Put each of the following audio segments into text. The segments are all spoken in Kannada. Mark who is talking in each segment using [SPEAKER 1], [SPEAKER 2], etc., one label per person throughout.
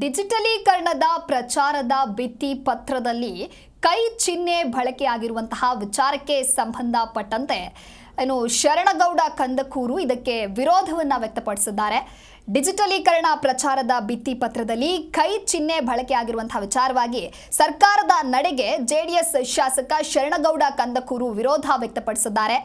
[SPEAKER 1] ಡಿಜಿಟಲೀಕರಣದ ಪ್ರಚಾರದ ಭಿತ್ತಿ ಪತ್ರದಲ್ಲಿ ಕೈ ಚಿಹ್ನೆ ಬಳಕೆಯಾಗಿರುವಂತಹ ವಿಚಾರಕ್ಕೆ ಸಂಬಂಧಪಟ್ಟಂತೆ ಏನು ಶರಣಗೌಡ ಕಂದಕೂರು ಇದಕ್ಕೆ ವಿರೋಧವನ್ನು ವ್ಯಕ್ತಪಡಿಸಿದ್ದಾರೆ. ಡಿಜಿಟಲೀಕರಣ ಪ್ರಚಾರದ ಭಿತ್ತಿ ಪತ್ರದಲ್ಲಿ ಕೈ ಚಿಹ್ನೆ ಬಳಕೆಯಾಗಿರುವಂತಹ ವಿಚಾರವಾಗಿ ಸರ್ಕಾರದ ನಡೆಗೆ ಜೆಡಿಎಸ್ ಶಾಸಕ ಶರಣಗೌಡ ಕಂದಕೂರು ವಿರೋಧ ವ್ಯಕ್ತಪಡಿಸಿದ್ದಾರೆ.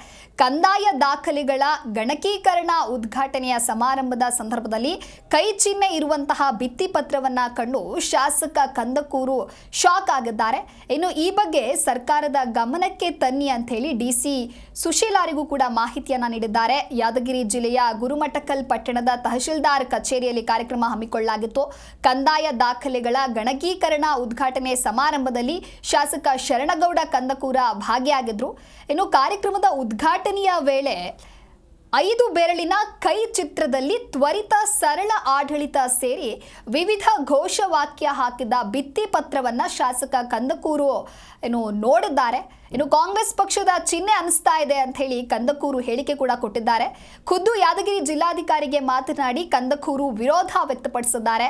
[SPEAKER 1] ಕಂದಾಯ ದಾಖಲೆಗಳ ಗಣಕೀಕರಣ ಉದ್ಘಾಟನೆಯ ಸಮಾರಂಭದ ಸಂದರ್ಭದಲ್ಲಿ ಕೈ ಚಿಹ್ನೆ ಇರುವಂತಹ ಭಿತ್ತಿ ಪತ್ರವನ್ನ ಕಂಡು ಶಾಸಕ ಕಂದಕೂರು ಶಾಕ್ ಆಗಿದ್ದಾರೆ. ಇನ್ನು ಈ ಬಗ್ಗೆ ಸರ್ಕಾರದ ಗಮನಕ್ಕೆ ತನ್ನಿ ಅಂತ ಹೇಳಿ ಡಿಸಿ ಸುಶೀಲಾರಿಗೂ ಕೂಡ ಮಾಹಿತಿಯನ್ನ ನೀಡಿದ್ದಾರೆ. ಯಾದಗಿರಿ ಜಿಲ್ಲೆಯ ಗುರುಮಠಕಲ್ ಪಟ್ಟಣದ ತಹಶೀಲ್ದಾರ್ ಕಚೇರಿಯಲ್ಲಿ ಕಾರ್ಯಕ್ರಮ ಹಮ್ಮಿಕೊಳ್ಳಲಾಗಿತ್ತು. ಕಂದಾಯ ದಾಖಲೆಗಳ ಗಣಕೀಕರಣ ಉದ್ಘಾಟನೆ ಸಮಾರಂಭದಲ್ಲಿ ಶಾಸಕ ಶರಣಗೌಡ ಕಂದಕೂರ ಭಾಗಿಯಾಗಿದ್ರು. ಇನ್ನು ಕಾರ್ಯಕ್ರಮದ ಉದ್ಘಾಟನೆಯ ವೇಳೆ ಐದು ಬೆರಳಿನ ಕೈ ಚಿತ್ರದಲ್ಲಿ ತ್ವರಿತ ಸರಳ ಆಡಳಿತ ಸೇರಿ ವಿವಿಧ ಘೋಷವಾಕ್ಯ ಹಾಕಿದ ಭಿತ್ತಿ ಪತ್ರವನ್ನ ಶಾಸಕ ಕಂದಕೂರು, ಏನು, ನೋಡಿದ್ದಾರೆ. ಇನ್ನು ಕಾಂಗ್ರೆಸ್ ಪಕ್ಷದ ಚಿಹ್ನೆ ಅನಿಸ್ತಾ ಇದೆ ಅಂತ ಹೇಳಿ ಕಂದಕೂರು ಹೇಳಿಕೆ ಕೂಡ ಕೊಟ್ಟಿದ್ದಾರೆ. ಖುದ್ದು ಯಾದಗಿರಿ ಜಿಲ್ಲಾಧಿಕಾರಿಗೆ ಮಾತನಾಡಿ ಕಂದಕೂರು ವಿರೋಧ ವ್ಯಕ್ತಪಡಿಸಿದ್ದಾರೆ.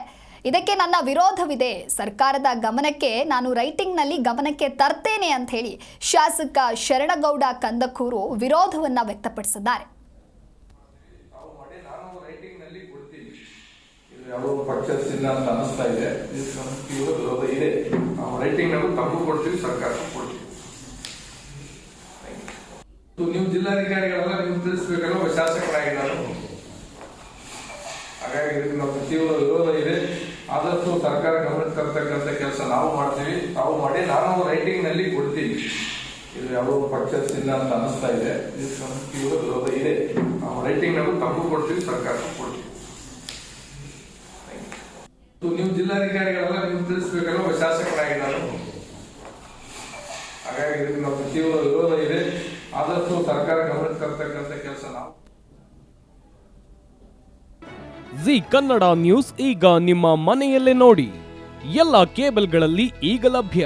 [SPEAKER 1] ಇದಕ್ಕೆ ನನ್ನ ವಿರೋಧವಿದೆ. ಸರ್ಕಾರದ ಗಮನಕ್ಕೆ ನಾನು ರೈಟಿಂಗ್ನಲ್ಲಿ ಗಮನಕ್ಕೆ ತರ್ತೇನೆ ಅಂತ ಹೇಳಿ ಶಾಸಕ ಶರಣಗೌಡ ಕಂದಕೂರು ವಿರೋಧವನ್ನು ವ್ಯಕ್ತಪಡಿಸಿದ್ದಾರೆ.
[SPEAKER 2] ರೈಟಿಂಗ್ನಲ್ಲಿ ಕೊಡ್ತೀನಿ ಇದು ಯಾವ ಪಕ್ಷ ಇಲ್ಲ ಅಂತ ಅನಿಸ್ತಾ ಇದೆ. ಇದೆ. ನಾವು ರೈಟಿಂಗ್ ನಾವು ತಮಗೂ ಕೊಡ್ತೀವಿ, ಸರ್ಕಾರಕ್ಕೂ ಕೊಡ್ತೀವಿ. ನೀವು ಜಿಲ್ಲಾಧಿಕಾರಿಗಳೆಲ್ಲ ನೀವು ತಿಳಿಸ್ಬೇಕಲ್ಲ ಒಬ್ಬ ಶಾಸಕರಾಗಿ ನಾನು ಹಾಗಾಗಿ ಇದಕ್ಕೆ ನಾವು ತೀವ್ರ ವಿರೋಧ ಇದೆ. ಆದಷ್ಟು ಸರ್ಕಾರ ಗಮನಕ್ಕೆ ತರ್ತಕ್ಕಂಥ ಕೆಲಸ ನಾವು ಮಾಡ್ತೀವಿ. ತಾವು ಮಾಡಿ ನಾನು ರೈಟಿಂಗ್ನಲ್ಲಿ ಕೊಡ್ತೀನಿ ಇದು ಯಾವ ಪಕ್ಷ ಇಲ್ಲ ಅಂತ ಅನಿಸ್ತಾ ಇದೆ. ತೀವ್ರ ವಿರೋಧ ಇದೆ. ರೈಟಿಂಗ್ ನಾವು ತಪ್ಪು ಕೊಡ್ತೀವಿ ಸರ್ಕಾರಕ್ಕೂ ಕೊಡ್ತೀವಿ. ನೀವು ಜಿಲ್ಲಾಧಿಕಾರಿಗಳೆಲ್ಲ ನೀವು ತಿಳಿಸ್ಬೇಕಲ್ಲ ಒಬ್ಬ ಶಾಸಕರಾಗಿ ನಾನು ಹಾಗಾಗಿ ಇದಕ್ಕೆ ನಮ್ಮ ತೀವ್ರ ವಿರೋಧ ಇದೆ. ಆದಷ್ಟು ಸರ್ಕಾರ ಗಮನಕ್ಕೆ ತರ್ತಕ್ಕಂಥ ಕೆಲಸ ನಾವು.
[SPEAKER 3] ಜಿ ಕನ್ನಡ ನ್ಯೂಸ್ ಈಗ ನಿಮ್ಮ ಮನೆಯಲ್ಲೇ ನೋಡಿ. ಎಲ್ಲ ಕೇಬಲ್ಗಳಲ್ಲಿ ಈಗ ಲಭ್ಯ.